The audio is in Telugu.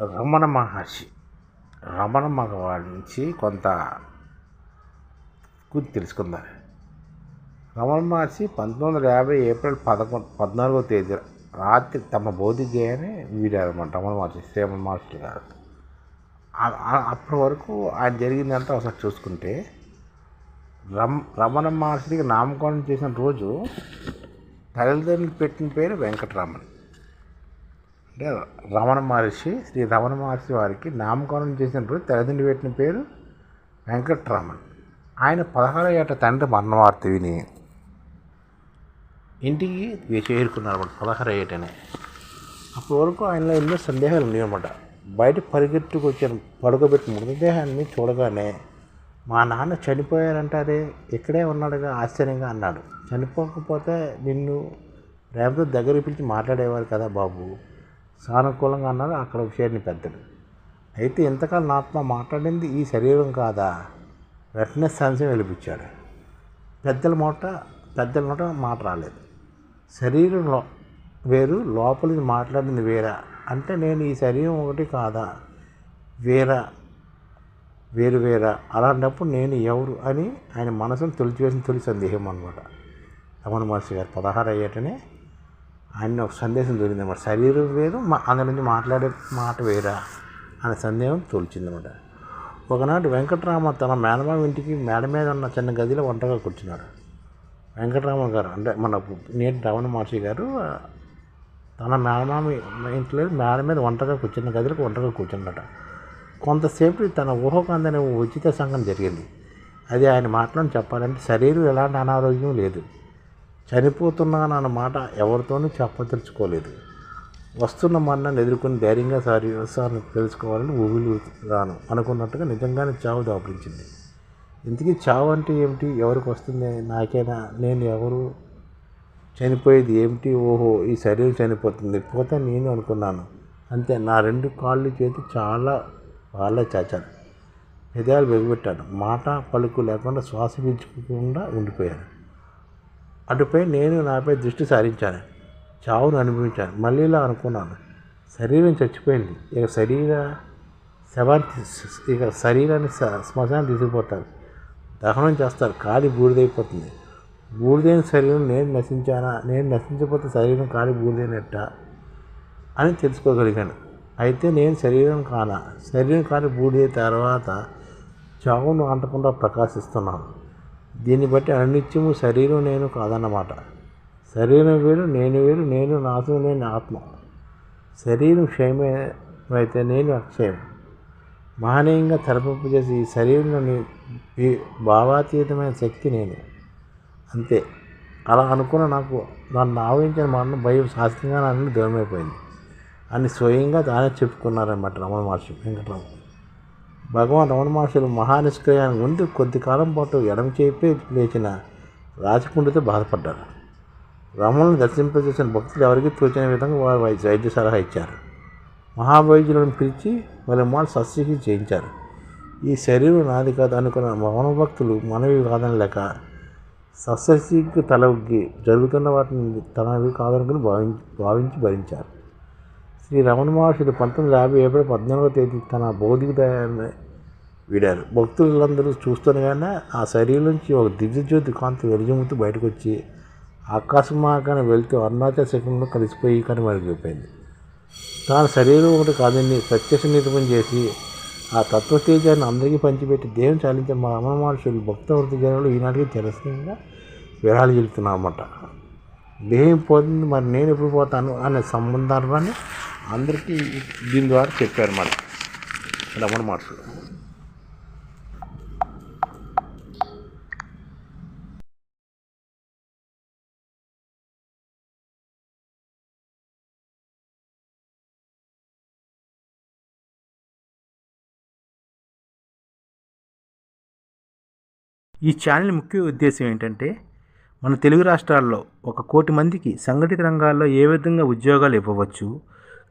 రమణ మహర్షి రమణ మగవాడి నుంచి కొంత గురించి తెలుసుకుందాం. రమణ మహర్షి పంతొమ్మిది వందల యాభై ఏప్రిల్ పదకొండు పద్నాలుగో తేదీ రాత్రి తమ భౌతిక దేహాన్ని వీడారన్నమాట రమణ మహర్షి శ్రీరమణ మహర్షి గారు. అప్పటి వరకు ఆయన జరిగిందంతా ఒకసారి చూసుకుంటే రమ్ రమణ మహర్షికి నామకరణం చేసిన రోజు తల్లిదండ్రులు పెట్టిన పేరు వెంకటరమణ్. అంటే రమణ మహర్షి శ్రీ రమణ మహర్షి వారికి నామకరణం చేసిన రోజు పెట్టిన పేరు వెంకటరమణ. ఆయన పదహారు ఏట తండ్రి మరణవార్త విని ఇంటికి చేరుకున్నారు అనమాట పదహారు ఏటనే. అప్పటి వరకు ఆయనలో ఎన్నో సందేహాలు ఉన్నాయి బయట పరిగెత్తుకు వచ్చిన పడుకోబెట్టిన మృతదేహాన్ని చూడగానే మా నాన్న చనిపోయారంటారే ఇక్కడే ఉన్నాడుగా ఆశ్చర్యంగా అన్నాడు. చనిపోకపోతే నిన్ను రేపటి దగ్గర పిలిచి మాట్లాడేవారు కదా బాబు. సానుకూలంగా అన్నారు అక్కడ విషయాన్ని పెద్దలు అయితే ఇంతకాలం నాతో మాట్లాడింది ఈ శరీరం కాదా? వెంటనే సంశయం వెలిపించాడు. పెద్దల మూట పెద్దల నోట మాట రాలేదు. శరీరంలో వేరు లోపలికి మాట్లాడింది వేరా? అంటే నేను ఈ శరీరం ఒకటి కాదా? వేరా? వేరు వేరా? అలాంటప్పుడు నేను ఎవరు అని ఆయన మనసును తొలిచివేసిన తొలి సందేహం అనమాట రమణ మహర్షి గారు పదహారు అయ్యేటనే ఆయన ఒక సందేశం దొరికిందన్నమాట శరీరం వేరు మా అందరి నుంచి మాట్లాడే మాట వేరా అనే సందేహం తోల్చిందన్నమాట ఒకనాడు వెంకటరామ తన మేనమామ ఇంటికి మేడ మీద ఉన్న చిన్న గదిలో వంటగా కూర్చున్నాడు. వెంకటరామ గారు అంటే మన నేటి రమణ మహర్షి గారు తన మేనమామ ఇంట్లో మేడ మీద వంటగా కూర్చున్న గదిలో వంటగా కూర్చున్నాడు కొంతసేపు తన ఊహకు అందని ఉచిత సంఘం జరిగింది. అది ఆయన మాటలను చెప్పాలంటే శరీరం ఎలాంటి అనారోగ్యం లేదు. చనిపోతున్నాను అన్న మాట ఎవరితోనూ చెప్పదలుచుకోలేదు. వస్తున్న మరణాన్ని ఎదుర్కొని ధైర్యంగా సారి సార్ని తెలుసుకోవాలని ఊహిలు రాను అనుకున్నట్టుగా నిజంగానే చావు దాపురించింది. ఇంతకీ చావు అంటే ఏమిటి? ఎవరికి వస్తుంది? నాకైనా నేను ఎవరు? చనిపోయేది ఏమిటి? ఓహో ఈ శరీరం చనిపోతుంది. పోతే నేను అనుకున్నాను. అంతే నా రెండు కాళ్ళు చేతి చాలా బాగా చాచాను హృదయాలు వెగబెట్టాను మాట పలుకు లేకుండా శ్వాస పీల్చుకోకుండా ఉండిపోయాను. అటుపై నేను నాపై దృష్టి సారించాను. చావును అనుభవించాను. మళ్ళీ ఇలా అనుకున్నాను. శరీరం చచ్చిపోయింది. ఇక శరీర శవాన్ని ఇక శరీరాన్ని స- శ్మశానం తీసుకుపోతారు. దహనం చేస్తారు. కాలి బూడిదైపోతుంది. బూడిదైన శరీరం నేను నశించానా? నేను నశించకపోతే శరీరం కాలి బూడిదైనట్ట? అని తెలుసుకోగలిగాను. అయితే నేను శరీరం కానా? శరీరం కాని బూడిద తర్వాత చావును అంటకుండా ప్రకాశిస్తున్నాను. దీన్ని బట్టి అనిత్యము శరీరం నేను కాదన్నమాట. శరీరం వేరు నేను వేరు నేను నాశనం లేని ఆత్మ. శరీరం క్షయమైతే నేను అక్షయం. మహనీయంగా తలపింపజేసి ఈ శరీరంలోని ఈ భావాతీతమైన శక్తి నేను. అంతే. అలా అనుకున్న నాకు నన్ను ఆవహించిన మరణం భయం శాస్త్రంగా నన్ను దూరమైపోయింది. అని స్వయంగా తానే చెప్పుకున్నారన్నమాట రమణ మహర్షి వెంకటరామ భగవాన్ రమణ మహర్షులు మహానిష్క్రయానికి ముందు కొద్ది కాలం పాటు ఎడమ చేపే లేచిన రాచకుండితో బాధపడ్డారు. రమణను దర్శింపజేసిన భక్తులు ఎవరికి తోచిన విధంగా వారు వైద్య సలహా ఇచ్చారు. మహావైద్యులను పిలిచి వాళ్ళ మాట సస్యకి చేయించారు. ఈ శరీరం నాది కాదు అనుకున్న మౌన భక్తులు మనవి కాదని లేక సస్యకి తల ఉగ్గి జరుగుతున్న వాటిని తనవి కాదనుకుని భావించి భావించి భరించారు. శ్రీ రమణ మహర్షుడు పంతొమ్మిది యాభై ఏప్రిల్ పద్నాలుగో తేదీ తన భౌతిక దయాన్ని వీడారు. భక్తులందరూ చూస్తుండగానే ఆ శరీరం నుంచి ఒక దివ్యజ్యోతి కాంతి వెలుజుముతూ బయటకు వచ్చి ఆకాశం మార్గాన్ని వెళ్తూ అరుణాచల శిఖరంలో కలిసిపోయి కానీ మరిగిపోయింది. తాను శరీరం ఒకటి కాదని ప్రత్యక్ష నిరూపణ చేసి ఆ తత్వతేజాన్ని అందరికీ పంచిపెట్టి దేవుని చాలించే మా రమణ మహర్షులు భక్త వృత్తి జనులు ఈనాటికి తిరస్కంగా విరాళి చెల్లుతున్నాం అన్నమాట దేహం పోతుంది మరి నేను ఎప్పుడు పోతాను అనే సంబంధాన్ని అందరికీ దీని ద్వారా చెప్పారు మరి. రమణ మహర్షులు. ఈ ఛానల్ ముఖ్య ఉద్దేశం ఏంటంటే మన తెలుగు రాష్ట్రాల్లో ఒక కోటి మందికి సంఘటిత రంగాల్లో ఏ విధంగా ఉద్యోగాలు ఇవ్వవచ్చు